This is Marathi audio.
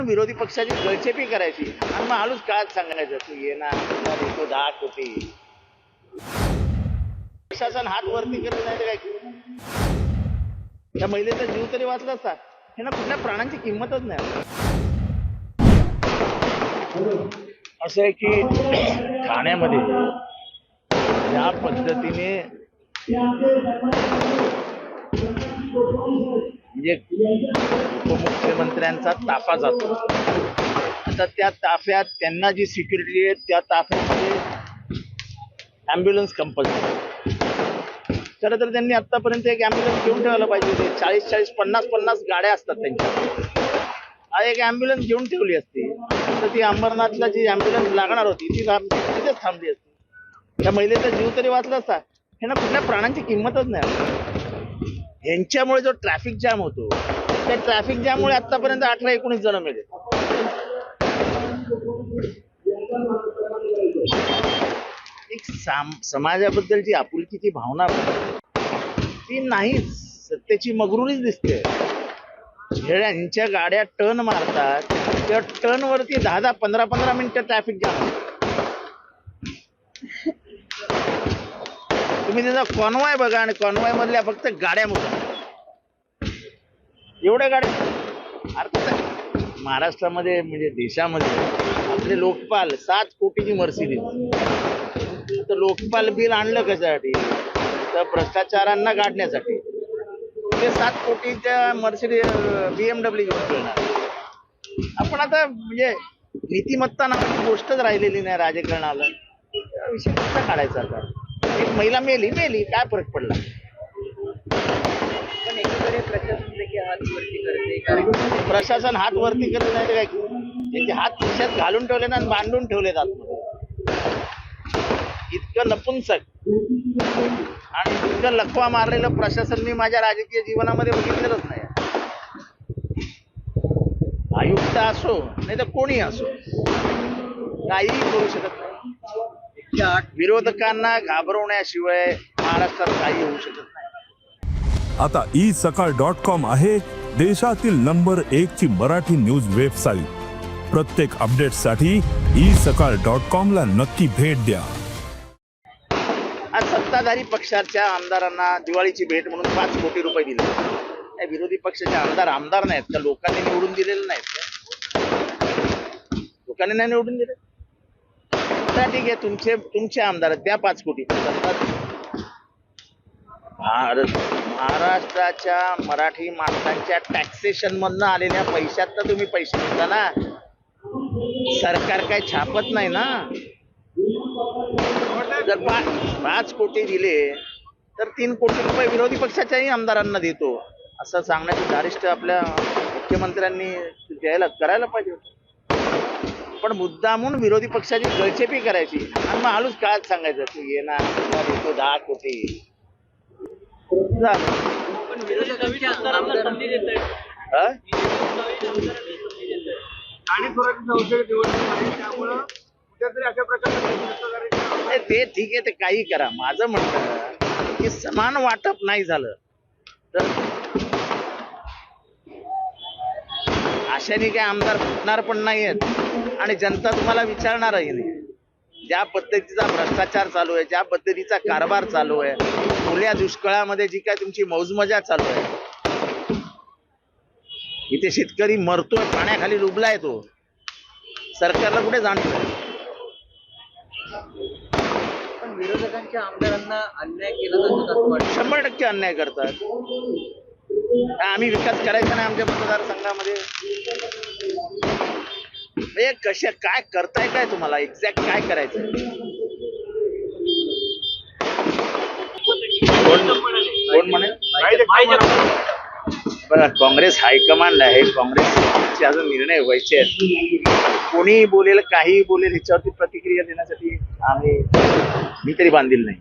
विरोधी पक्षाची गळचेपी करायची. आणि मग हळूच काळात सांगायचं तू ये ना दहा कोटी. प्रशासन हात वरती करत नाही तर काय त्या महिलेचा जीव तरी वाचला असता हे ना कुठल्या प्राणांची किंमतच नाही. असं आहे की ठाण्यामध्ये ज्या पद्धतीने म्हणजे उपमुख्यमंत्र्यांचा ताफा जातो. आता त्या ताफ्यात त्यांना जी सिक्युरिटी आहे त्या ताफ्यामध्ये ॲम्ब्युलन्स कंपल्सरी खरं तर त्यांनी आतापर्यंत एक ॲम्ब्युलन्स घेऊन ठेवायला पाहिजे होते. चाळीस चाळीस पन्नास पन्नास गाड्या असतात त्यांच्या. एक ॲम्ब्युलन्स घेऊन ठेवली असती. तर ती अंबरनाथला जी ॲम्ब्युलन्स लागणार होती ती तिथेच थांबली असती. त्या महिलेचा जीव तरी वाचला असता. हे ना कुठल्या प्राणांची किंमतच नाही. यांच्यामुळे जो ट्रॅफिक जाम होतो त्या ट्रॅफिक जाममुळे आतापर्यंत अठरा एकोणीस जण मेले. एक साम समाजाबद्दलची आपुलकीची भावना ती नाहीच. सत्तेची मगरुरीच दिसते. जेव्हा यांच्या गाड्या टर्न मारतात त्या टर्न वरती दहा दहा पंधरा पंधरा मिनिटं ट्रॅफिक जाम तुम्ही त्याचा कॉन्वॉय बघा आणि कॉन्वॉय मधल्या फक्त गाड्या मोठ्या एवढ्या गाड्या? अर्थात महाराष्ट्रामध्ये म्हणजे देशामध्ये आपले लोकपाल सात कोटीची मर्सिडीज. तर लोकपाल बिल आणलं कशासाठी? तर भ्रष्टाचारांना गाडण्यासाठी. ते सात कोटीच्या मर्सिडीज बीएमडब्ल्यू घेऊन फिरणार. आपण आता म्हणजे नीतिमत्ता नावाची गोष्टच राहिलेली नाही राजकारणाला. विषय कसा काढायचा आता? एक महिला मेली मेली काय फरक पडला? प्रशासन एकीकडे प्रशासन देखील हात वरती करते कारण प्रशासन हात वरती करत नाही तर काय? त्यांचे हात खिशात घालून ठेवले ना आणि बांधून ठेवले जात इतकं नपुंसक. आणि इतकं लखवा मारलेलं प्रशासन मी माझ्या राजकीय जीवनामध्ये बघितलेलंच नाही. आयुक्त असो नाही तर कोणी असो काहीही करू शकत नाही. विरोधकांना घाबरवण्याशिवाय महाराष्ट्रात काही होऊ शकत नाही. आता ई सकाळ डॉट कॉम आहे देशातील नंबर एक ची मराठी न्यूज वेबसाईट. प्रत्येक अपडेटसाठी ई सकाळ डॉट कॉम ला नक्की भेट द्या. आज सत्ताधारी पक्षाच्या आमदारांना दिवाळीची भेट म्हणून पाच कोटी रुपये दिले. विरोधी पक्षाचे आमदार आमदार नाहीत त्या लोकांनी निवडून दिलेले नाहीत लोकांनी नाही निवडून दिले. तर ठीक आहे तुमचे तुमचे आमदार आहेत द्या पाच कोटी. भारत महाराष्ट्राच्या मराठी माणसांच्या टॅक्सेशन मधनं आलेल्या पैशात तर तुम्ही पैसे घेता ना? सरकार काय छापत नाही ना? जर पाच पाच कोटी दिले तर तीन कोटी रुपये विरोधी पक्षाच्याही आमदारांना देतो. असं सांगण्याचं धारिष्ट आपल्या मुख्यमंत्र्यांनी द्यायला करायला पाहिजे होतं. पण मुद्दामून विरोधी पक्षाची गळचेपी करायची. आणि मग हळूच काय सांगायचं तू ये ना देतो दहा कोटी. ते ठीक आहे ते काही करा. माझं म्हणणं की समान वाटप नाही झालं तर अशाने काय आमदार फुटणार पण नाहीयेत आणि जनता तुम्हाला विचारणारही नाही ज्या पद्धतीचा भ्रष्टाचार चालू आहे ज्या पद्धतीचा कारभार चालू आहे ओल्या दुष्काळामध्ये जी काय तुमची मौजमजा चालू आहे इथे शेतकरी मरतोय पाण्याखाली डुबलाय तो. सरकारला कुठे जाणतोय पण विरोधकांच्या आमदारांना अन्याय केला जातो शंभर टक्के अन्याय करतात. आम्ही विकास करायचा नाही आमच्या मतदारसंघामध्ये. कशा काय करताय काय तुम्हाला? एक्झॅक्ट काय करायचं कोण कोण म्हणे बघा काँग्रेस हायकमांड आहे काँग्रेसचे अजून निर्णय व्हायचे आहेत. कोणीही बोलेल काहीही बोलेल ह्याच्यावरती प्रतिक्रिया देण्यासाठी आम्ही मी तरी बांधील नाही.